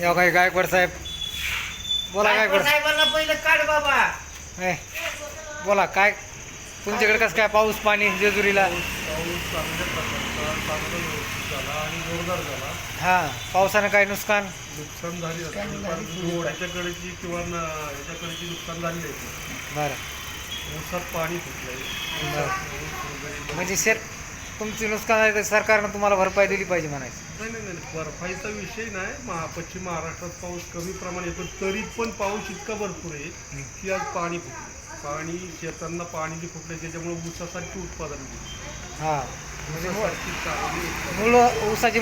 या काही गायकवाड साहेब. बोला गायकवाड साहेबांना पहिलं काढ बाबा. बोला काय? तुमच्याकडे कसं काय पाऊस पाणी जेजुरीला? पाऊस चांगल्या प्रकारचा चांगला व्यवस्थित झाला आणि जोरदार झाला. हा पावसानं काय नुकसान? नुकसान झाली ह्याच्याकडेची किंवा न- ह्याच्याकडेची नुकसान झाली आहे. बरं. ऊसात पाणी. ऊस वगैरे म्हणजे शेत तुमची नुकसान झाली तर सरकारनं तुम्हाला भरपाई दिली पाहिजे म्हणायचं. नाही नाही नाही बर्फाईचा विषय नाही. महा पश्चिम महाराष्ट्रात पाऊस कमी प्रमाणात येतो तरी पण पाऊस इतका भरपूर आहे की आज पाणी फुटलं. पाणी शेतांना पाणी जे फुटलं त्याच्यामुळे ऊसासारखी उत्पादन हा. म्हणजे ऊसासारखी चांगली उत्पादन. मुलं ऊसाची